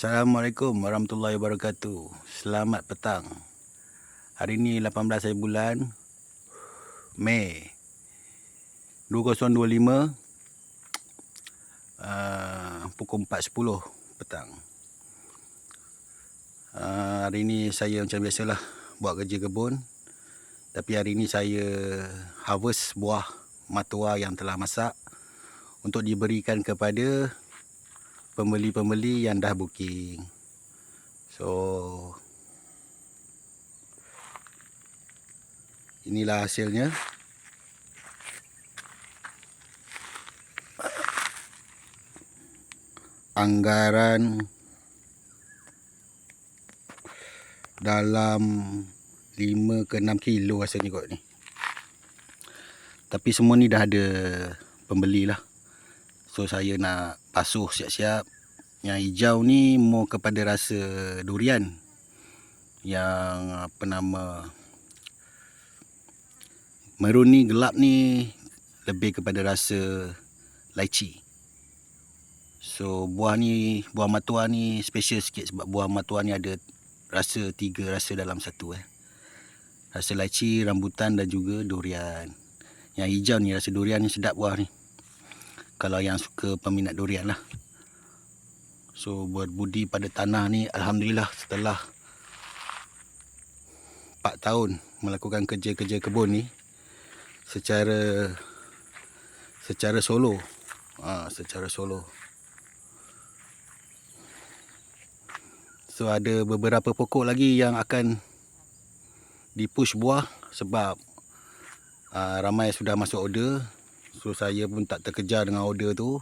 Assalamualaikum warahmatullahi wabarakatuh. Selamat petang. Hari ni 18 hari bulan Mei 2025 uh, pukul 4.10 petang. Uh, hari ni saya macam biasalah buat kerja kebun. Tapi hari ni saya harvest buah matua yang telah masak untuk diberikan kepada pembeli-pembeli yang dah booking. So inilah hasilnya. Anggaran dalam 5 ke 6 kilo rasanya kot ni. Tapi semua ni dah ada pembeli lah. So saya nak pasuh siap-siap. Yang hijau ni mau kepada rasa durian. Yang apa nama Merun ni gelap ni lebih kepada rasa lychee. So buah ni, buah matua ni special sikit sebab buah matua ni ada rasa tiga rasa dalam satu eh. Rasa lychee, rambutan dan juga durian. Yang hijau ni rasa durian ni sedap buah ni. Kalau yang suka peminat durian lah. So buat budi pada tanah ni Alhamdulillah setelah 4 tahun melakukan kerja-kerja kebun ni secara secara solo. Ha, secara solo. So ada beberapa pokok lagi yang akan dipush buah sebab uh, ramai sudah masuk order so saya pun tak terkejar dengan order tu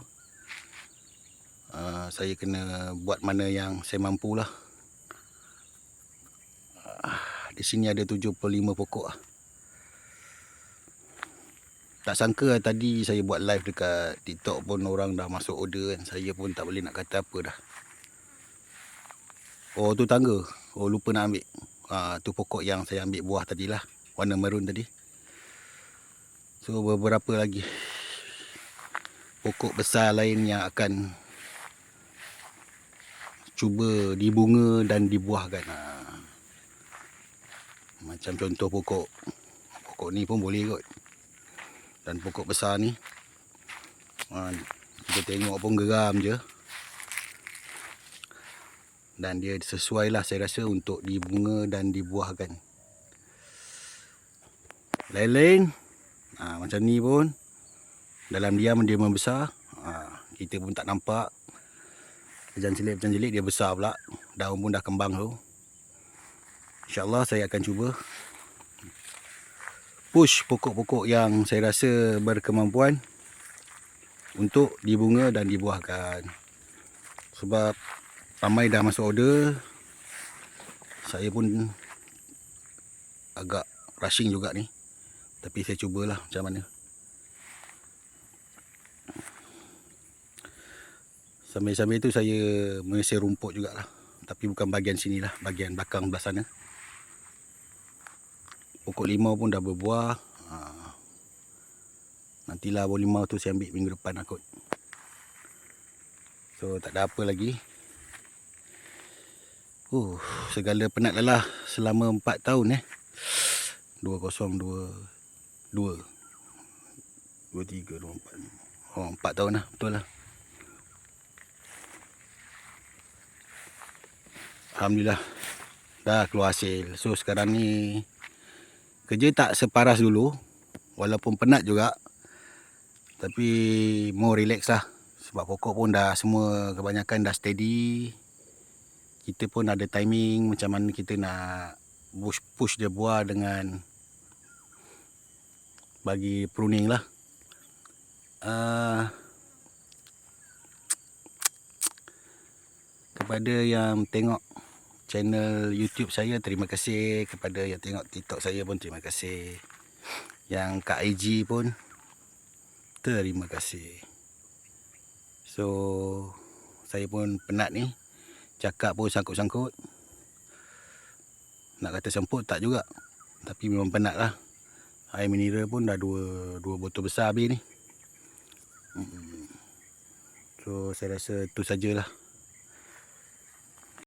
uh, saya kena buat mana yang saya mampu lah uh, di sini ada 75 pokok lah tak sangka lah tadi saya buat live dekat TikTok pun orang dah masuk order kan. Saya pun tak boleh nak kata apa dah. Oh tu tangga. Oh lupa nak ambil. Ha, tu pokok yang saya ambil buah tadi lah. Warna maroon tadi. So beberapa lagi. Pokok besar lain yang akan cuba dibunga dan dibuahkan. Ha. Macam contoh pokok. Pokok ni pun boleh kot dan pokok besar ni ha, kita tengok pun geram je dan dia sesuai lah saya rasa untuk dibunga dan dibuahkan lain-lain ha, macam ni pun dalam diam dia membesar ha, kita pun tak nampak hujan celik hujan celik dia besar pula daun pun dah kembang tu InsyaAllah saya akan cuba push pokok-pokok yang saya rasa berkemampuan untuk dibunga dan dibuahkan. Sebab ramai dah masuk order. Saya pun agak rushing juga ni. Tapi saya cubalah macam mana. Sambil-sambil tu saya mengisi rumput jugalah. Tapi bukan bahagian sini lah. Bahagian belakang belah sana pokok limau pun dah berbuah ha. nantilah buah limau tu saya ambil minggu depan aku. so tak ada apa lagi uh, segala penat lelah selama 4 tahun eh 2022 23 24 oh 4 tahun lah. Betul lah. Alhamdulillah. Dah keluar hasil. So sekarang ni kerja tak separas dulu. Walaupun penat juga. Tapi more relax lah. Sebab pokok pun dah semua kebanyakan dah steady. Kita pun ada timing macam mana kita nak push push dia buah dengan bagi pruning lah. Uh, kepada yang tengok channel YouTube saya terima kasih. Kepada yang tengok TikTok saya pun terima kasih. Yang Kak IG pun terima kasih. So saya pun penat ni. Cakap pun sangkut-sangkut. Nak kata semput tak juga. Tapi memang penat lah air mineral pun dah dua, dua botol besar habis ni. So saya rasa tu sajalah